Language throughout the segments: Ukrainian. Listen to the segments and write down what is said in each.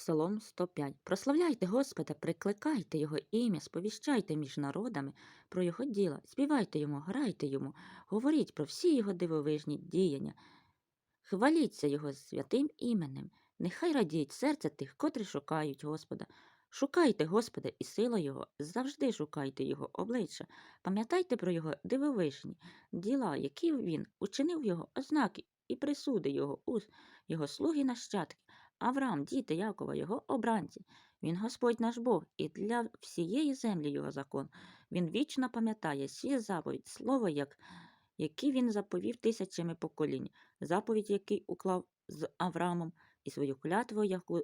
Псалом 105. Прославляйте Господа, прикликайте Його ім'я, сповіщайте між народами про Його діла, співайте йому, грайте йому, говоріть про всі його дивовижні діяння. Хваліться Його святим іменем. Нехай радіють серце тих, котрі шукають Господа. Шукайте Господа і сила Його, завжди шукайте Його обличчя. Пам'ятайте про Його дивовижні діла, які він учинив Його ознаки і присуди Його уз, Його слуги нащадки. Авраам, діти Якова, його обранці. Він Господь наш Бог, і для всієї землі його закон. Він вічно пам'ятає всі заповідь, слово, як, які він заповів тисячами поколінь, заповідь, який уклав з Авраамом, і свою клятву, яку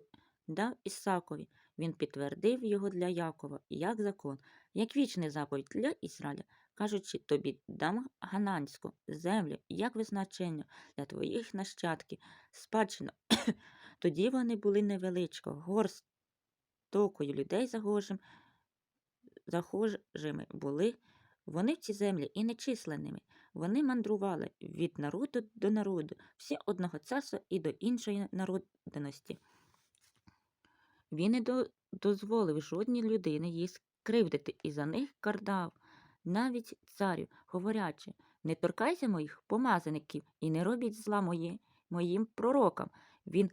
дав Ісакові. Він підтвердив його для Якова, як закон, як вічний заповідь для Ізраїля, кажучи, тобі дам гананську землю, як визначення для твоїх нащадків, спадщину. Тоді вони були невеличко, горстокою людей загожим, захожими були вони в ці землі і нечисленними. Вони мандрували від народу до народу, всі одного царства і до іншої народності. Він не до- дозволив жодній людині їх скривдити і за них кардав, навіть царю, говорячи, не торкайся моїх помазаників і не робіть зла мої, моїм пророкам. Він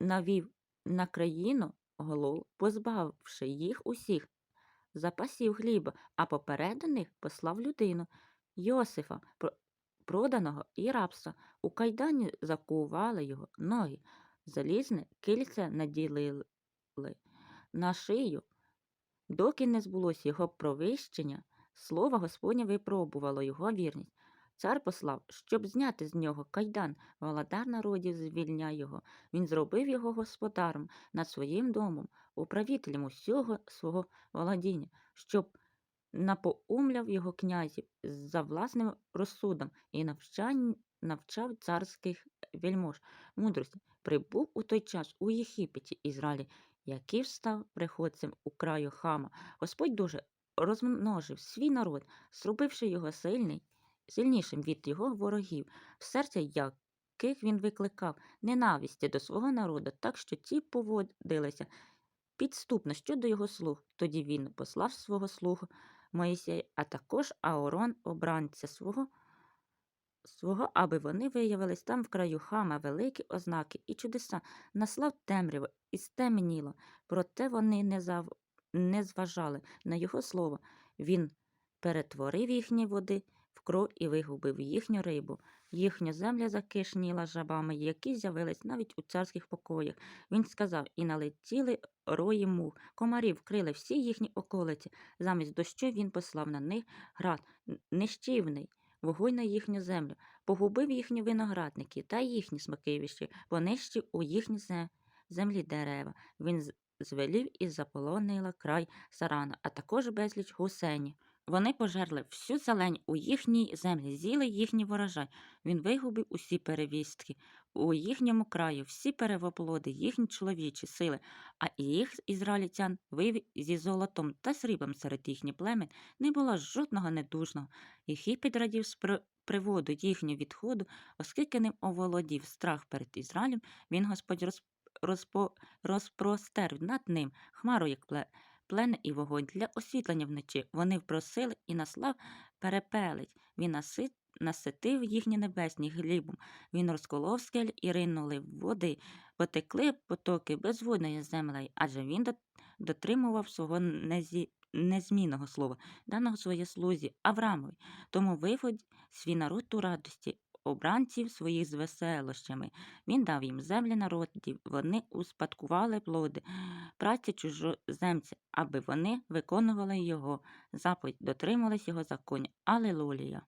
навів на країну голов, позбавивши їх усіх запасів хліба, а попередених послав людину Йосифа, проданого і рабства. У кайдані закували його ноги, залізне кільце наділили на шию. Доки не збулось його провищення, слово Господнє випробувало його вірність. Цар послав, щоб зняти з нього кайдан, володар народів звільняй його. Він зробив його господарем над своїм домом, управителем усього свого володіння, щоб напоумляв його князів за власним розсудом і навчав царських вельмож мудрості. Прибув у той час у Єгипеті Ізраїлі, який став приходцем у краю хама. Господь дуже розмножив свій народ, зробивши його сильний, сильнішим від його ворогів, в серця яких він викликав ненависті до свого народу, так що ті поводилися підступно щодо його слуг. Тоді він послав свого слугу Моїсея, а також Аорон, обранця свого, свого, аби вони виявились там в краю хама великі ознаки і чудеса, наслав темряву і стемніло, проте вони не, зав... не зважали на його слово. Він перетворив їхні води в кров і вигубив їхню рибу. Їхня земля закишніла жабами, які з'явились навіть у царських покоях. Він сказав, і налетіли рої мух, комарів вкрили всі їхні околиці. Замість дощу він послав на них град, нищівний, вогонь на їхню землю, погубив їхні виноградники та їхні смакивищі, понищив у їхні землі дерева. Він звелів і заполонила край сарана, а також безліч гусені. Вони пожерли всю зелень у їхній землі, з'їли їхній ворожай. Він вигубив усі перевістки у їхньому краю, всі перевоплоди, їхні чоловічі сили, а їх ізраїльтян вивів зі золотом та сріблом серед їхніх племен не було жодного недужного. Єгипет радів з приводу їхнього відходу, оскільки ним оволодів страх перед Ізраїлем, він Господь роз, розпо, розпростер над ним хмару, як пле, плен і вогонь для освітлення вночі. Вони впросили і наслав перепелить. Він насит, наситив їхні небесні хлібом. Він розколов скель і ринули води. Потекли потоки безводної землею, адже він дотримував свого незі, незмінного слова, даного своє слузі Авраамові. Тому виводь свій народ у радості, обранців своїх з веселощами. Він дав їм землі народів, вони успадкували плоди, праці чужоземця, аби вони виконували його заповідь, дотримувались його законів. Алелуя!